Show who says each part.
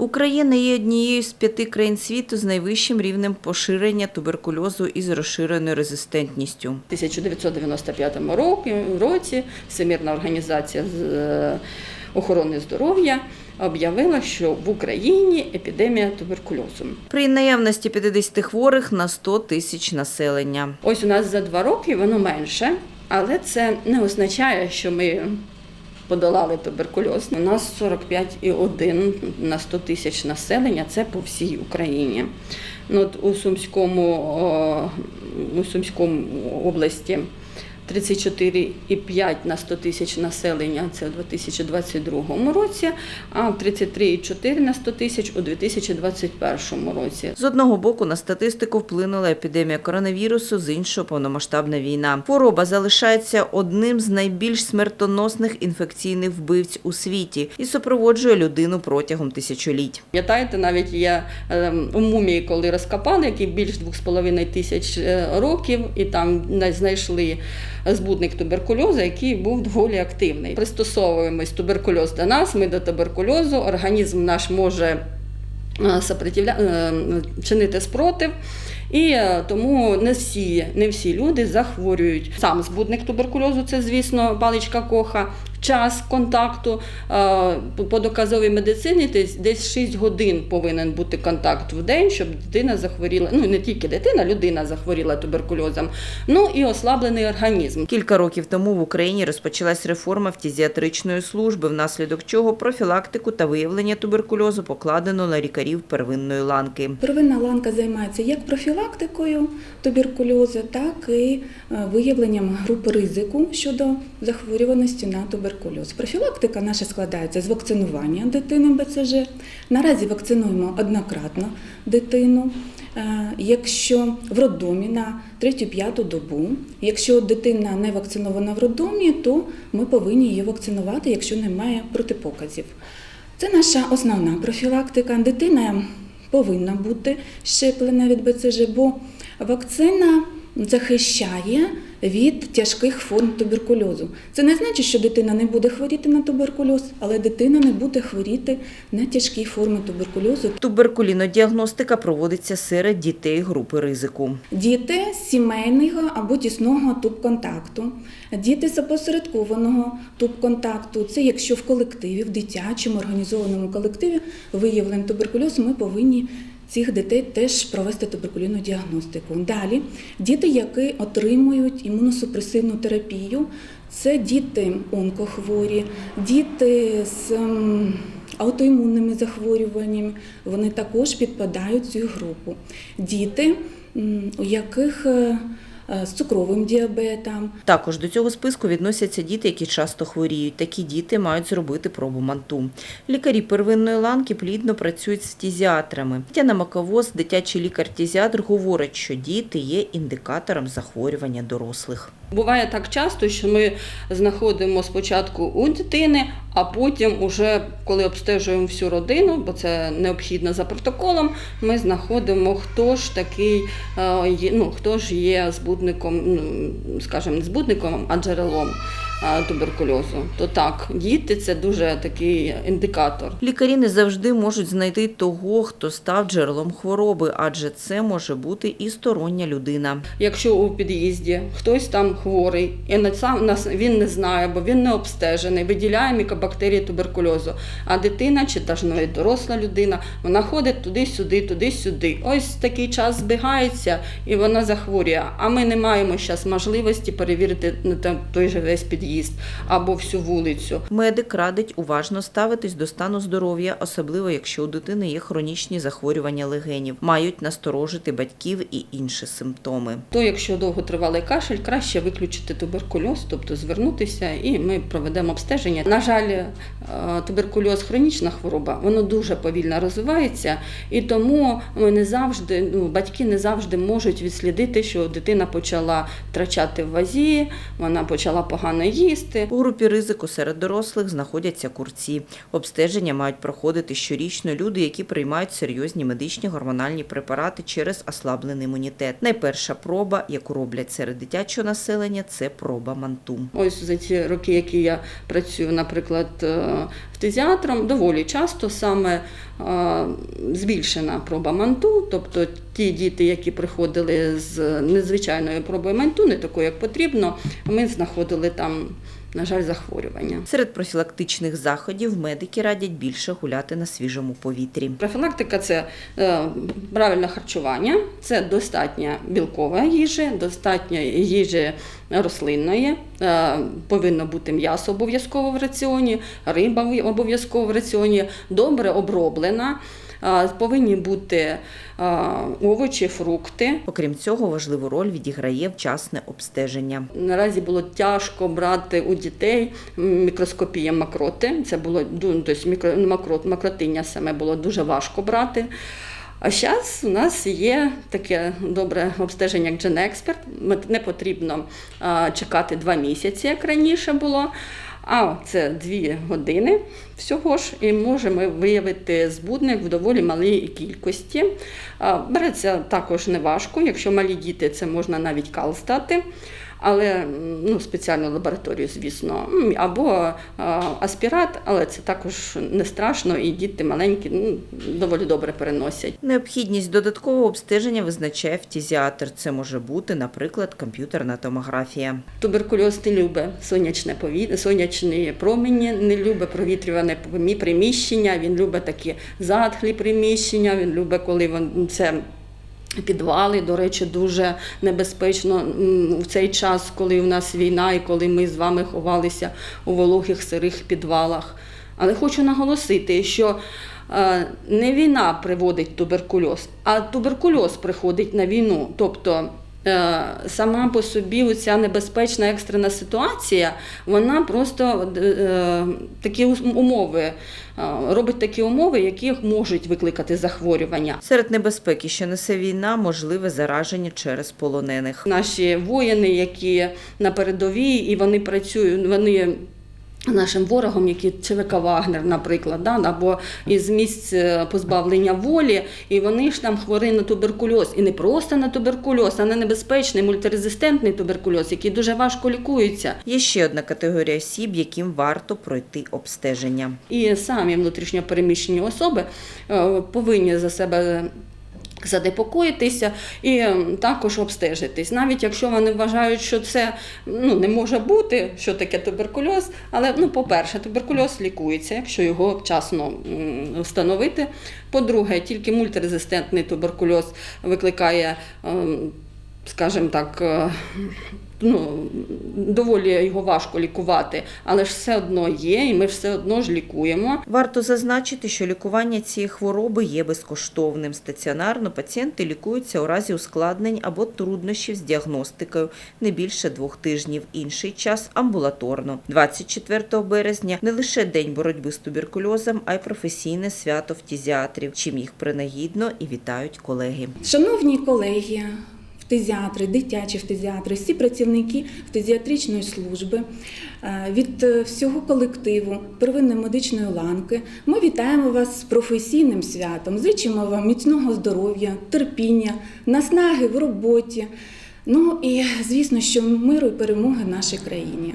Speaker 1: Україна є однією з п'яти країн світу з найвищим рівнем поширення туберкульозу із розширеною резистентністю.
Speaker 2: У 1995 році, Всемірна організація з е, охорони здоров'я об'явила, що в Україні епідемія туберкульозу.
Speaker 1: При наявності 50 хворих на 100 тисяч населення.
Speaker 2: Ось у нас за два роки воно менше, але це не означає, що ми подолали туберкульоз. У нас 45,1 на 100 тисяч населення. Це по всій Україні. Ну, от у Сумському, у Сумському області 34,5 на 100 тисяч населення це у 2022 році, а 33,4 на 100 тисяч у 2021 році.
Speaker 1: З одного боку на статистику вплинула епідемія коронавірусу, з іншого повномасштабна війна. Хвороба залишається одним з найбільш смертоносних інфекційних вбивць у світі і супроводжує людину протягом тисячоліть.
Speaker 2: Пам'ятаєте, навіть є ем, у мумії, коли розкопали, які більш 2,5 тисяч е, років, і там на- знайшли збудник туберкульозу, який був доволі активний. Пристосовуємось туберкульоз до нас, ми до туберкульозу, організм наш може е, е, чинити спротив. І е, тому не всі, не всі люди захворюють. Сам збудник туберкульозу це, звісно, паличка коха. Час контакту е, по- доказовій медицині десь, десь 6 годин повинен бути контакт в день, щоб дитина захворіла. Ну не тільки дитина, людина захворіла туберкульозом. Ну і ослаблений організм.
Speaker 1: Кілька років тому в Україні розпочалась реформа фтізіатричної служби, внаслідок чого профілактику та виявлення туберкульозу покладено на лікарів первинної ланки.
Speaker 3: Первинна ланка займається як профілактикою туберкульозу, так і е, виявленням груп ризику щодо захворюваності на туберкульоз. Профілактика наша складається з вакцинування дитини БЦЖ. Наразі вакцинуємо однократно дитину. Е, Якщо в роддомі на 3-5 добу, якщо дитина не вакцинована в роддомі, то ми повинні її вакцинувати, якщо немає протипоказів. Це наша основна профілактика. Дитина повинна бути щеплена від БЦЖ, бо вакцина захищає від тяжких форм туберкульозу. Це не значить, що дитина не буде хворіти на туберкульоз, але дитина не буде хворіти на тяжкі форми туберкульозу.
Speaker 1: Туберкулінодіагностика проводиться серед дітей групи ризику.
Speaker 3: Діти з сімейного або тісного туб-контакту, діти з опосередкованого туб-контакту. Це якщо в колективі, в дитячому організованому колективі виявлений туберкульоз, ми повинні цих дітей теж провести туберкульозну діагностику. Далі діти, які отримують імуносупресивну терапію, це діти онкохворі, діти з ем, аутоімунними захворюваннями, вони також підпадають в цю групу. Діти, у яких е, з цукровим діабетом,
Speaker 1: Також до цього списку відносяться діти, які часто хворіють. Такі діти мають зробити пробу манту. Лікарі первинної ланки плідно працюють з фтізіатрами. Тетяна Маковоз, дитячий лікар-фтізіатр, говорить, що діти є індикатором захворювання дорослих.
Speaker 2: Буває так часто, що ми знаходимо спочатку у дитини, а потім, уже коли обстежуємо всю родину, бо це необхідно за протоколом, ми знаходимо, хто ж такий, е, ну, хто ж є збудником, ну, скажімо, не збудником, а джерелом туберкульозу. То так, діти це дуже такий індикатор.
Speaker 1: Лікарі не завжди можуть знайти того, хто став джерелом хвороби, адже це може бути і стороння людина.
Speaker 2: Якщо у під'їзді хтось там хворий, і на сам нас він не знає, бо він не обстежений, виділяє мікобактерії туберкульозу. А дитина, чи та ж навіть доросла людина, вона ходить туди-сюди, туди-сюди. Ось такий час збігається і вона захворює. А ми не маємо зараз можливості перевірити на той же весь під'їзд або всю вулицю.
Speaker 1: Медик радить уважно ставитись до стану здоров'я, особливо якщо у дитини є хронічні захворювання легенів, мають насторожити батьків і інші симптоми.
Speaker 2: То, якщо довготривалий кашель, краще виключити туберкульоз, тобто звернутися і ми проведемо обстеження. На жаль, е, туберкульоз хронічна хвороба, воно дуже повільно розвивається, і тому ми не завжди, ну, батьки не завжди можуть відслідити, що дитина почала втрачати в вазі, вона почала погано їсти.
Speaker 1: У групі ризику серед дорослих знаходяться курці. Обстеження мають проходити щорічно люди, які приймають серйозні медичні гормональні препарати через ослаблений імунітет. Найперша проба, яку роблять серед дитячого населення, це проба манту.
Speaker 2: Ось за ці роки, які я працюю, наприклад, е, фтизіатром доволі часто саме е, збільшена проба манту, тобто ті діти, які приходили з незвичайною пробою манту, не такою, як потрібно, ми знаходили там, на жаль, захворювання.
Speaker 1: Серед профілактичних заходів медики радять більше гуляти на свіжому повітрі.
Speaker 2: Профілактика це е, правильне харчування, це достатня білкова їжа, достатньо їжі рослинної, е, повинно бути м'ясо обов'язково в раціоні, риба обов'язково в раціоні, добре оброблена. е, Повинні бути е, овочі, фрукти.
Speaker 1: Окрім цього, важливу роль відіграє вчасне обстеження.
Speaker 2: Наразі було тяжко брати у дітей мікроскопія макроти. Це було тобто макротиння саме було дуже важко брати. А зараз у нас є таке добре обстеження, як GenExpert. Не потрібно чекати два місяці, як раніше було. А це дві години всього ж, і можемо виявити збудник в доволі малій кількості. Береться також неважко. Якщо малі діти, це можна навіть кал стати. Але ну, спеціальну лабораторію, звісно, або аспірат, але це також не страшно, і діти маленькі ну, доволі добре переносять.
Speaker 1: Необхідність додаткового обстеження визначає фтізіатр. Це може бути, наприклад, комп'ютерна томографія.
Speaker 2: Туберкульоз не любить сонячне повітря, сонячні промені, не любить провітрюване приміщення, він любить такі затхлі приміщення, він любить, коли він це. Підвали, до речі, дуже небезпечно в цей час, коли в нас війна і коли ми з вами ховалися у вологих сирих підвалах. Але хочу наголосити, що е, не війна приводить туберкульоз, а туберкульоз приходить на війну. Тобто сама по собі ця небезпечна екстрена ситуація, вона просто е, такі умови е, робить такі умови, які можуть викликати захворювання.
Speaker 1: Серед небезпеки, що несе війна, можливе зараження через полонених.
Speaker 2: Наші воїни, які на передовій, і вони працюють, вони. Нашим ворогом, які ЧВК Вагнер, наприклад, да, або із місць е, позбавлення волі, і вони ж там хворі на туберкульоз. І не просто на туберкульоз, а на небезпечний мультирезистентний туберкульоз, який дуже важко лікується.
Speaker 1: Є ще одна категорія осіб, яким варто пройти обстеження.
Speaker 2: І самі внутрішньопереміщені особи е, повинні за себе занепокоїтися і ем, також обстежитись. Навіть якщо вони вважають, що це ну, не може бути, що таке туберкульоз, але ну, по-перше, туберкульоз лікується, якщо його вчасно встановити. По-друге, тільки мультирезистентний туберкульоз викликає, ем, скажімо так, е, ну, доволі його важко лікувати, але ж все одно є, і ми все одно ж лікуємо.
Speaker 1: Варто зазначити, що лікування цієї хвороби є безкоштовним. Стаціонарно пацієнти лікуються у разі ускладнень або труднощів з діагностикою не більше двох тижнів. Інший час амбулаторно. 24 березня не лише день боротьби з туберкульозом, а й професійне свято фтізіатрів, чим їх принагідно і вітають колеги.
Speaker 3: Шановні колеги, фтизіатри, дитячі фтизіатри, всі працівники фтизіатричної служби е, від е, всього колективу первинної медичної ланки. Ми вітаємо вас з професійним святом. Зичимо вам міцного здоров'я, терпіння, наснаги в роботі. Ну і звісно, що миру і перемоги нашій країні.